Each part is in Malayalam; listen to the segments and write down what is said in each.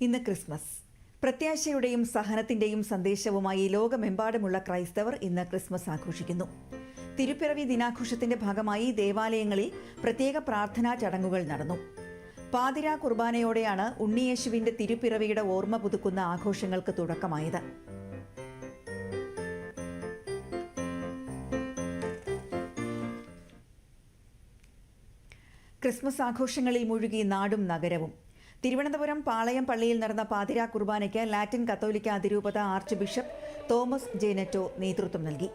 ഇന്ന് ക്രിസ്മസ്. പ്രത്യാശയുടെയും സഹനത്തിന്റെയും സന്ദേശവുമായി ലോകമെമ്പാടുമുള്ള ക്രൈസ്തവർ ഇന്ന് ക്രിസ്മസ് ആഘോഷിക്കുന്നു. തിരുപ്പിറവി ദിനാഘോഷത്തിന്റെ ഭാഗമായി ദേവാലയങ്ങളിൽ പ്രത്യേക പ്രാർത്ഥനാ ചടങ്ങുകൾ നടന്നു. പാതിരാ കുർബാനയോടെയാണ് ഉണ്ണിയേശുവിന്റെ തിരുപ്പിറവിയുടെ ഓർമ്മ പുതുക്കുന്ന ആഘോഷങ്ങൾക്ക് തുടക്കമായത്. ക്രിസ്മസ് ആഘോഷങ്ങളിൽ മുഴുകി നാടും നഗരവും. തിരുവനന്തപുരം പാളയം പള്ളിയിൽ നടന്ന പാതിരാ കുർബാനയ്ക്ക് ലാറ്റിൻ കത്തോലിക്ക അതിരൂപത ആർച്ച് ബിഷപ്പ് തോമസ് ജേനറ്റോ നേതൃത്വം നൽകി.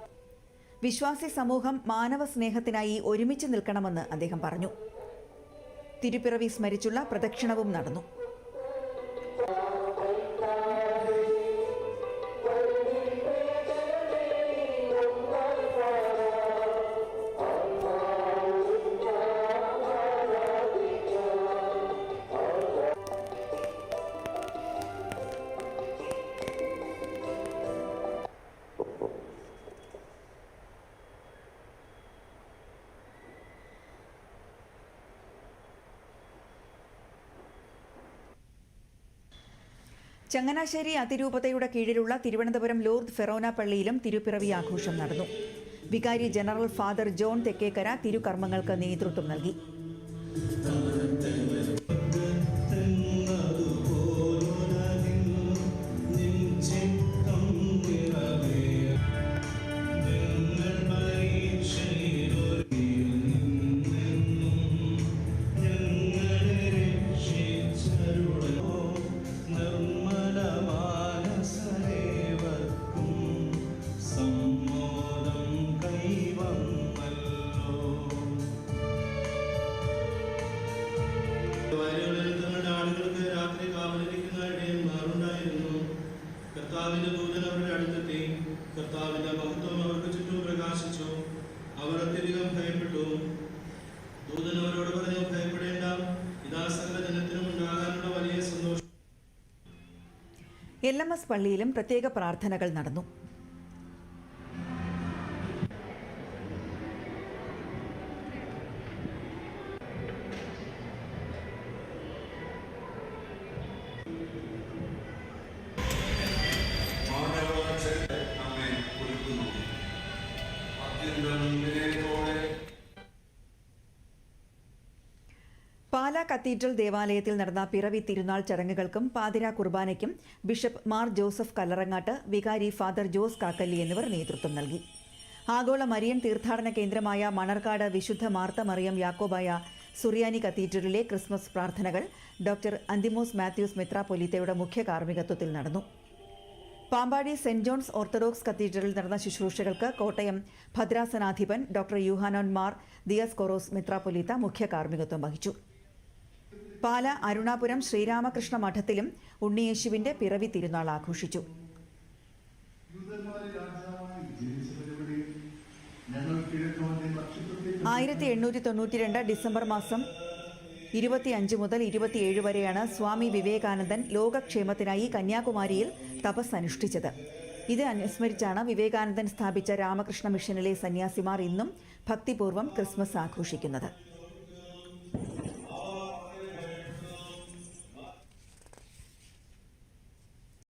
വിശ്വാസി സമൂഹം മാനവ സ്നേഹത്തിനായി ഒരുമിച്ച് നിൽക്കണമെന്ന് അദ്ദേഹം പറഞ്ഞു. തിരുപ്പിറവി സ്മരിച്ചുള്ള പ്രദക്ഷിണവും നടന്നു. ചങ്ങനാശ്ശേരി അതിരൂപതയുടെ കീഴിലുള്ള തിരുവനന്തപുരം ലോർദ് ഫെറോന പള്ളിയിലും തിരുപ്പിറവി ആഘോഷം നടന്നു. വികാരി ജനറൽ ഫാദർ ജോൺ തെക്കേക്കര തിരുകർമ്മങ്ങൾക്ക് നേതൃത്വം നൽകി. കർത്താവിന്റെ ദൂതൻ അവരുടെ അടുത്തെത്തി. കർത്താവിന്റെ മഹത്വം അവർക്ക് ചുറ്റും പ്രകാശിച്ചു. അവർ അത്യധികം ഭയപ്പെട്ടു. ദൂതൻ അവരോട് പറഞ്ഞു ഭയപ്പെടേണ്ട. ഇതാ സകല ജനത്തിനും ഉണ്ടാകാനുള്ള വലിയ സന്തോഷം. എൽ എം എസ് പള്ളിയിലും പ്രത്യേക പ്രാർത്ഥനകൾ നടന്നു. കത്തീഡ്രൽ ദേവാലയത്തിൽ നടന്ന പിറവി തിരുനാൾ ചടങ്ങുകൾക്കും പാതിരാ കുർബാനയ്ക്കും ബിഷപ്പ് മാർ ജോസഫ് കല്ലറങ്ങാട്ട് വികാരി ഫാദർ ജോസ് കാക്കല്ലി എന്നിവർ നേതൃത്വം നൽകി. ആഗോള മരിയൻ തീർത്ഥാടന കേന്ദ്രമായ മണർക്കാട് വിശുദ്ധ മാർത്ത മറിയം യാക്കോബായ സുറിയാനി കത്തീഡ്രലിലെ ക്രിസ്മസ് പ്രാർത്ഥനകൾ ഡോക്ടർ അന്തിമോസ് മാത്യൂസ് മെത്രാപൊലീത്തയുടെ മുഖ്യ കാർമ്മികത്വത്തിൽ നടന്നു. പാമ്പാടി സെന്റ് ജോൺസ് ഓർത്തഡോക്സ് കത്തീഡ്രലിൽ നടന്ന ശുശ്രൂഷകൾക്ക് കോട്ടയം ഭദ്രാസനാധിപൻ ഡോക്ടർ യുഹാനോൻ മാർ ദിയസ് കൊറോസ് മിത്രാപൊലീത്ത മുഖ്യ കാർമ്മികത്വം വഹിച്ചു. പാല അരുണാപുരം ശ്രീരാമകൃഷ്ണ മഠത്തിലും ഉണ്ണിയേശുവിന്റെ പിറവി തിരുനാൾ ആഘോഷിച്ചു. ആയിരത്തി എണ്ണൂറ്റി തൊണ്ണൂറ്റിരണ്ട് ഡിസംബർ മാസം ഇരുപത്തിയഞ്ച് മുതൽ ഇരുപത്തിയേഴ് വരെയാണ് സ്വാമി വിവേകാനന്ദൻ ലോകക്ഷേമത്തിനായി കന്യാകുമാരിയിൽ തപസ് അനുഷ്ഠിച്ചത്. ഇത് അനുസ്മരിച്ചാണ് വിവേകാനന്ദൻ സ്ഥാപിച്ച രാമകൃഷ്ണ മിഷനിലെ സന്യാസിമാർ ഇന്നും ഭക്തിപൂർവം ക്രിസ്മസ് ആഘോഷിക്കുന്നത്.